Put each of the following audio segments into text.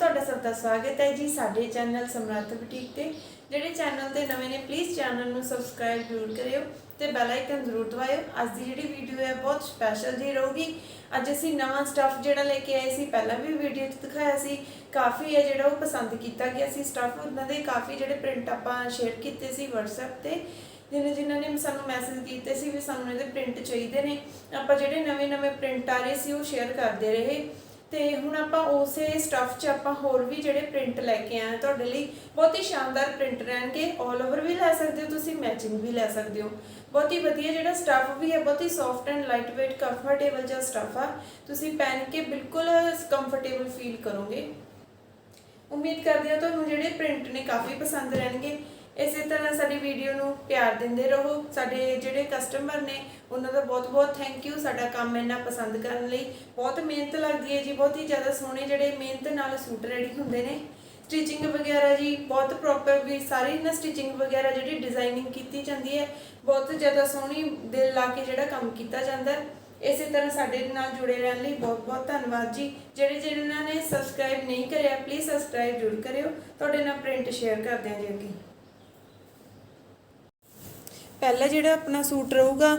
ਤੁਹਾਡਾ ਸਭ ਦਾ ਸਵਾਗਤ ਹੈ ਜੀ ਸਾਡੇ ਚੈਨਲ ਸਮਰੱਥ ਬੁਟੀਕ ਤੇ। ਜਿਹੜੇ ਚੈਨਲ ਤੇ ਨਵੇਂ ਨੇ ਪਲੀਜ਼ ਚੈਨਲ ਨੂੰ ਸਬਸਕ੍ਰਾਈਬ ਜ਼ਰੂਰ ਕਰਿਓ ਤੇ ਬੈਲ ਆਈਕਨ ਜ਼ਰੂਰ ਦਬਾਇਓ। ਅੱਜ ਦੀ ਜਿਹੜੀ ਵੀਡੀਓ ਹੈ, ਬਹੁਤ ਸਪੈਸ਼ਲ ਜੀ ਰਹੂਗੀ। ਅੱਜ ਅਸੀਂ ਨਵਾਂ ਸਟੱਫ ਜਿਹੜਾ ਲੈ ਕੇ ਆਏ ਸੀ, ਪਹਿਲਾਂ ਵੀ ਵੀਡੀਓ 'ਚ ਦਿਖਾਇਆ ਸੀ। ਕਾਫੀ ਹੈ ਜਿਹੜਾ ਉਹ ਪਸੰਦ ਕੀਤਾ ਗਿਆ ਸੀ ਸਟੱਫ ਉਹਨਾਂ ਦੇ ਕਾਫੀ ਜਿਹੜੇ ਪ੍ਰਿੰਟ ਆਪਾਂ ਸ਼ੇਅਰ ਕੀਤੇ ਸੀ WhatsApp ਤੇ। ਜਿਹਨੇ ਜਿਨ੍ਹਾਂ ਨੇ ਸਾਨੂੰ ਮੈਸੇਜ ਕੀਤੇ ਸੀ ਵੀ ਸਾਨੂੰ ਇਹਦੇ ਪ੍ਰਿੰਟ ਚਾਹੀਦੇ ਨੇ। ਆਪਾਂ ਜਿਹੜੇ ਨਵੇਂ-ਨਵੇਂ ਪ੍ਰਿੰਟ ਆ ਰਹੇ ਸੀ, ਉਹ ਸ਼ੇਅਰ ਕਰਦੇ ਰਹੇ। ਤੇ ਹੁਣ ਆਪਾਂ ਉਸੇ ਸਟੱਫ 'ਚ ਆਪਾਂ ਹੋਰ ਵੀ ਜਿਹੜੇ ਪ੍ਰਿੰਟ ਲੈ ਕੇ ਆਏ ਹਾਂ, ਤੁਹਾਡੇ ਲਈ ਬਹੁਤ ਹੀ ਸ਼ਾਨਦਾਰ ਪ੍ਰਿੰਟ ਰਹਿਣਗੇ। 올 ਓਵਰ ਵੀ ਲੈ ਸਕਦੇ ਹੋ, ਤੁਸੀਂ ਮੈਚਿੰਗ ਵੀ ਲੈ ਸਕਦੇ ਹੋ। ਬਹੁਤ ਹੀ ਵਧੀਆ ਜਿਹੜਾ ਸਟੱਫ ਵੀ ਹੈ, ਬਹੁਤ ਹੀ soft and light weight comfortable ਜਿਹਾ ਸਟੱਫ ਆ। ਤੁਸੀਂ ਪਹਿਨ ਕੇ ਬਿਲਕੁਲ ਕੰਫਰਟੇਬਲ ਫੀਲ ਕਰੋਗੇ। ਉਮੀਦ ਕਰਦੇ ਹਾਂ ਤੁਹਾਨੂੰ ਜਿਹੜੇ ਪ੍ਰਿੰਟ ਨੇ ਕਾਫੀ ਪਸੰਦ ਰਹਿਣਗੇ। ਇਸੇ ਤਰ੍ਹਾਂ ਸਾਡੀ ਵੀਡੀਓ ਨੂੰ ਪਿਆਰ ਦਿੰਦੇ ਰਹੋ। ਸਾਡੇ ਜਿਹੜੇ ਕਸਟਮਰ ਨੇ, ਉਹਨਾਂ ਦਾ ਬਹੁਤ-ਬਹੁਤ ਥੈਂਕ ਯੂ ਸਾਡਾ ਕੰਮ ਇੰਨਾ ਪਸੰਦ ਕਰਨ ਲਈ ਬਹੁਤ ਮਿਹਨਤ ਲੱਗਦੀ ਹੈ ਜੀ। ਬਹੁਤ ਹੀ ਜ਼ਿਆਦਾ ਸੋਹਣੇ ਜਿਹੜੇ ਮਿਹਨਤ ਨਾਲ ਸੂਟ ਰੈਡੀ ਹੁੰਦੇ ਨੇ। ਸਟਿਚਿੰਗ ਵਗੈਰਾ ਜੀ, ਬਹੁਤ ਪ੍ਰੋਪਰ ਵੀ ਸਾਰੀ ਨਾ ਸਟਿਚਿੰਗ ਵਗੈਰਾ ਜਿਹੜੀ ਡਿਜ਼ਾਈਨਿੰਗ ਕੀਤੀ ਜਾਂਦੀ ਹੈ, ਬਹੁਤ ਜ਼ਿਆਦਾ ਸੋਹਣੀ ਦਿਲ ਲਾ ਕੇ ਜਿਹੜਾ ਕੰਮ ਕੀਤਾ ਜਾਂਦਾ ਹੈ। ਇਸੇ ਤਰ੍ਹਾਂ ਸਾਡੇ ਨਾਲ ਜੁੜੇ ਰਹਿਣ ਲਈ ਬਹੁਤ ਬਹੁਤ ਧੰਨਵਾਦ ਜੀ। ਜਿਹੜੇ ਜਿਨ੍ਹਾਂ ਨੇ ਸਬਸਕ੍ਰਾਈਬ ਨਹੀਂ ਕਰਿਆ ਪਲੀਜ਼ ਸਬਸਕ੍ਰਾਈਬ ਜ਼ਰੂਰ ਕਰਿਓ। ਤੁਹਾਡੇ ਨਾਲ ਪ੍ਰਿੰਟ ਸ਼ੇਅਰ ਕਰਦੇ ਹਾਂ ਜੀ ਅੱਗੇ। ਪਹਿਲਾ ਜਿਹੜਾ ਆਪਣਾ ਸੂਟ ਰਹੂਗਾ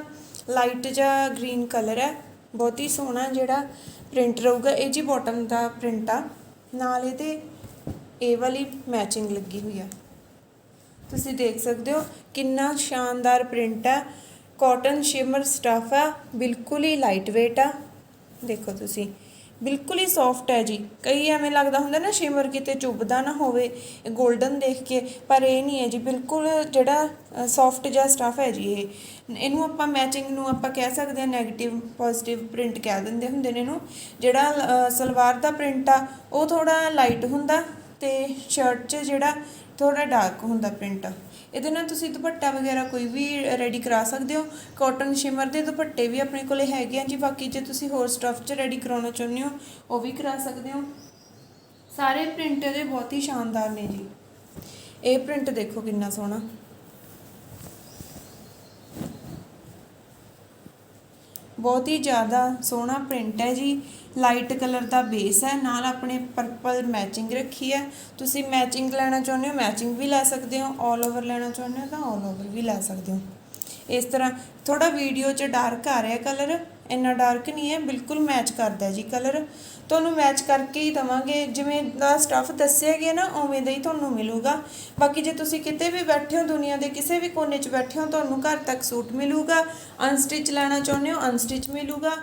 ਲਾਈਟ ਜਾਂ ਗ੍ਰੀਨ ਕਲਰ ਹੈ, ਬਹੁਤ ਹੀ ਸੋਹਣਾ ਜਿਹੜਾ ਪ੍ਰਿੰਟ ਰਹੂਗਾ, ਇਹ ਜੀ ਬਾਟਮ ਦਾ ਪ੍ਰਿੰਟ ਆ। ਨਾਲ ਇਹਦੇ ਇਹ ਵਾਲੀ ਮੈਚਿੰਗ ਲੱਗੀ ਹੋਈ ਆ। ਤੁਸੀਂ ਦੇਖ ਸਕਦੇ ਹੋ ਕਿੰਨਾ ਸ਼ਾਨਦਾਰ ਪ੍ਰਿੰਟ ਆ। ਕਾਟਨ ਸ਼ਿਮਰ ਸਟਫ ਆ, ਬਿਲਕੁਲ ਹੀ ਲਾਈਟ weight ਆ। ਦੇਖੋ ਤੁਸੀਂ ਬਿਲਕੁਲ ਹੀ ਸੌਫਟ ਹੈ ਜੀ। ਕਈ ਐਵੇਂ ਲੱਗਦਾ ਹੁੰਦਾ ਨਾ, ਸ਼ਿਮਰ ਕਿਤੇ ਚੁੱਭਦਾ ਨਾ ਹੋਵੇ 골ਡਨ ਦੇਖ ਕੇ, ਪਰ ਇਹ ਨਹੀਂ ਹੈ ਜੀ। ਬਿਲਕੁਲ ਜਿਹੜਾ ਸੌਫਟ ਜਿਹਾ ਸਟਫ ਹੈ ਜੀ ਇਹ। ਇਹਨੂੰ ਆਪਾਂ ਮੈਚਿੰਗ ਨੂੰ ਆਪਾਂ ਕਹਿ ਸਕਦੇ ਹਾਂ 네ਗੇਟਿਵ ਪੋਜ਼ਿਟਿਵ ਪ੍ਰਿੰਟ ਕਹਿ ਦਿੰਦੇ ਹੁੰਦੇ ਨੇ ਇਹਨੂੰ। ਜਿਹੜਾ ਸਲਵਾਰ ਦਾ ਪ੍ਰਿੰਟ ਆ, ਉਹ ਥੋੜਾ ਲਾਈਟ ਹੁੰਦਾ ਤੇ ਸ਼ਰਟ 'ਚ ਜਿਹੜਾ ਥੋੜਾ ਡਾਰਕ ਹੁੰਦਾ ਪ੍ਰਿੰਟ ਇਹਦੇ ਨਾਲ ਤੁਸੀਂ ਦੁਪੱਟਾ ਵਗੈਰਾ ਕੋਈ ਵੀ ਰੈਡੀ ਕਰਾ ਸਕਦੇ ਹੋ। ਕਾਟਨ ਸ਼ਿਮਰ ਦੇ ਦੁਪੱਟੇ ਵੀ ਆਪਣੇ ਕੋਲੇ ਹੈਗੇ ਆ ਜੀ। ਬਾਕੀ ਜੇ ਤੁਸੀਂ ਹੋਰ ਸਟੱਫ 'ਚ ਰੈਡੀ ਕਰਾਉਣਾ ਚਾਹੁੰਦੇ ਹੋ, ਉਹ ਵੀ ਕਰਾ ਸਕਦੇ ਹੋ। ਸਾਰੇ ਪ੍ਰਿੰਟ ਇਹਦੇ ਬਹੁਤ ਹੀ ਸ਼ਾਨਦਾਰ ਨੇ ਜੀ। ਇਹ ਪ੍ਰਿੰਟ ਦੇਖੋ ਕਿੰਨਾ ਸੋਹਣਾ। ਬਹੁਤ ਹੀ ਜ਼ਿਆਦਾ ਸੋਹਣਾ ਪ੍ਰਿੰਟ ਹੈ ਜੀ। ਲਾਈਟ ਕਲਰ ਦਾ ਬੇਸ ਹੈ। ਨਾਲ ਆਪਣੇ ਪਰਪਲ ਮੈਚਿੰਗ ਰੱਖੀ ਹੈ। ਤੁਸੀਂ ਮੈਚਿੰਗ ਲੈਣਾ ਚਾਹੁੰਦੇ ਹੋ ਮੈਚਿੰਗ ਵੀ ਲੈ ਸਕਦੇ ਹੋ। 올 ਓਵਰ ਲੈਣਾ ਚਾਹੁੰਦੇ ਹੋ ਤਾਂ 올 ਓਵਰ ਵੀ ਲੈ ਸਕਦੇ ਹੋ। ਇਸ ਤਰ੍ਹਾਂ ਥੋੜਾ ਵੀਡੀਓ 'ਚ ਡਾਰਕ ਆ ਰਿਹਾ ਕਲਰ ਇੰਨਾ ਡਾਰਕ ਨਹੀਂ ਹੈ ਬਿਲਕੁਲ ਮੈਚ ਕਰਦਾ ਜੀ ਕਲਰ ਤੁਹਾਨੂੰ ਮੈਚ ਕਰਕੇ ਹੀ ਦਵਾਂਗੇ। ਜਿਵੇਂ ਦਾ ਸਟੱਫ ਦੱਸਿਆ ਗਿਆ ਨਾ, ਉਵੇਂ ਦਾ ਹੀ ਤੁਹਾਨੂੰ ਮਿਲੂਗਾ। ਬਾਕੀ ਜੇ ਤੁਸੀਂ ਕਿਤੇ ਵੀ ਬੈਠੇ ਹੋ ਦੁਨੀਆ ਦੇ ਕਿਸੇ ਵੀ ਕੋਨੇ 'ਚ ਬੈਠੇ ਹੋ, ਤੁਹਾਨੂੰ ਘਰ ਤੱਕ ਸੂਟ ਮਿਲੂਗਾ। ਅਨਸਟਿਚ ਲੈਣਾ ਚਾਹੁੰਦੇ ਹੋ ਅਨਸਟਿਚ ਮਿਲੂਗਾ।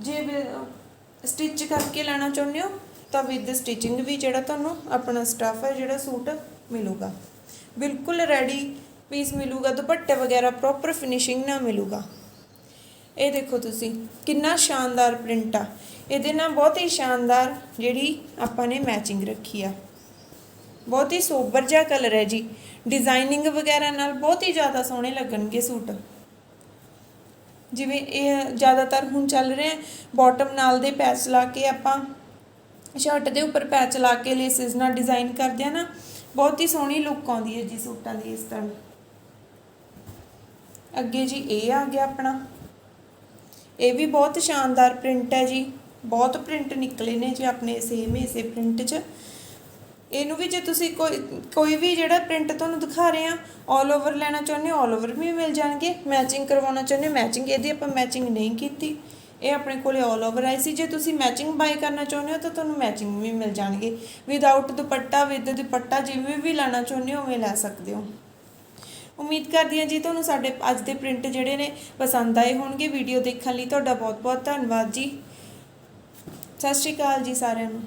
ਜੇ ਸਟਿਚ ਕਰਕੇ ਲੈਣਾ ਚਾਹੁੰਦੇ ਹੋ, ਤਾਂ ਵਿਦ ਸਟਿਚਿੰਗ ਵੀ ਜਿਹੜਾ ਤੁਹਾਨੂੰ ਆਪਣਾ ਸਟੱਫ ਹੈ, ਜਿਹੜਾ ਸੂਟ ਮਿਲੂਗਾ। ਬਿਲਕੁਲ ਰੈਡੀ ਪੀਸ ਮਿਲੂਗਾ, ਦੁਪੱਟੇ ਵਗੈਰਾ ਪ੍ਰੋਪਰ ਫਿਨਿਸ਼ਿੰਗ ਨਾਲ ਮਿਲੂਗਾ। ਇਹ ਦੇਖੋ ਤੁਸੀਂ, ਕਿੰਨਾ ਸ਼ਾਨਦਾਰ ਪ੍ਰਿੰਟ ਆ। ਇਹਦੇ ਨਾਲ ਬਹੁਤ ਹੀ ਸ਼ਾਨਦਾਰ ਜਿਹੜੀ ਆਪਾਂ ਨੇ ਮੈਚਿੰਗ ਰੱਖੀ ਆ। ਬਹੁਤ ਹੀ ਸੋਬਰ ਜਿਹਾ ਕਲਰ ਹੈ ਜੀ। ਡਿਜ਼ਾਈਨਿੰਗ ਵਗੈਰਾ ਨਾਲ ਬਹੁਤ ਹੀ ਜ਼ਿਆਦਾ ਸੋਹਣੇ ਲੱਗਣਗੇ ਸੂਟ। ਜਿਵੇਂ ਇਹ ਜ਼ਿਆਦਾਤਰ ਹੁਣ ਚੱਲ ਰਿਹਾ ਬਾਟਮ ਨਾਲ ਦੇ ਪੈਚ ਲਾ ਕੇ ਆਪਾਂ ਸ਼ਰਟ ਦੇ ਉੱਪਰ ਪੈਚ ਲਾ ਕੇ ਲੇਸਿਸ ਨਾਲ ਡਿਜ਼ਾਈਨ ਕਰਦੇ ਆ ਨਾ, ਬਹੁਤ ਹੀ ਸੋਹਣੀ ਲੁੱਕ ਆਉਂਦੀ ਹੈ ਜੀ ਸੂਟਾਂ ਦੀ ਇਸ ਤਰ੍ਹਾਂ। ਅੱਗੇ ਜੀ ਇਹ ਆ ਗਿਆ ਆਪਣਾ। ਇਹ ਵੀ ਬਹੁਤ ਸ਼ਾਨਦਾਰ ਪ੍ਰਿੰਟ ਹੈ ਜੀ ਬਹੁਤ ਪ੍ਰਿੰਟ ਨਿਕਲੇ ਨੇ ਜੀ ਆਪਣੇ ਸੇਮ ਇਸੇ ਪ੍ਰਿੰਟ 'ਚ ਇਹਨੂੰ ਵੀ ਜੇ ਤੁਸੀਂ ਕੋਈ ਕੋਈ ਵੀ ਜਿਹੜਾ ਪ੍ਰਿੰਟ ਤੁਹਾਨੂੰ ਦਿਖਾ ਰਹੇ ਆ 올 ਓਵਰ ਲੈਣਾ ਚਾਹੁੰਦੇ ਹੋ 올 ਓਵਰ ਵੀ ਮਿਲ ਜਾਣਗੇ ਮੈਚਿੰਗ ਕਰਵਾਉਣਾ ਚਾਹੁੰਦੇ ਹੋ ਮੈਚਿੰਗ ਇਹਦੀ ਆਪਾਂ ਮੈਚਿੰਗ ਨਹੀਂ ਕੀਤੀ ਇਹ ਆਪਣੇ ਕੋਲੇ 올 ਓਵਰ ਆਈ ਸੀ ਜੇ ਤੁਸੀਂ ਮੈਚਿੰਗ ਬਾਈ ਕਰਨਾ ਚਾਹੁੰਦੇ ਹੋ ਤਾਂ ਤੁਹਾਨੂੰ ਮੈਚਿੰਗ ਵੀ ਮਿਲ ਜਾਣਗੇ ਵਿਦਆਊਟ ਦੁਪੱਟਾ ਵਿਦ ਦੁਪੱਟਾ ਜਿਵੇਂ ਵੀ ਲੈਣਾ ਚਾਹੁੰਦੇ ਹੋ ਉਵੇਂ ਲੈ ਸਕਦੇ ਹੋ ਉਮੀਦ ਕਰਦੀ ਹਾਂ ਜੀ ਤੁਹਾਨੂੰ ਸਾਡੇ ਅੱਜ ਦੇ ਪ੍ਰਿੰਟ ਜਿਹੜੇ ਨੇ ਪਸੰਦ ਆਏ ਹੋਣਗੇ। ਵੀਡੀਓ ਦੇਖਣ ਲਈ ਤੁਹਾਡਾ ਬਹੁਤ ਬਹੁਤ ਧੰਨਵਾਦ ਜੀ। ਸਤਿ ਸ਼੍ਰੀ ਅਕਾਲ ਜੀ ਸਾਰਿਆਂ ਨੂੰ।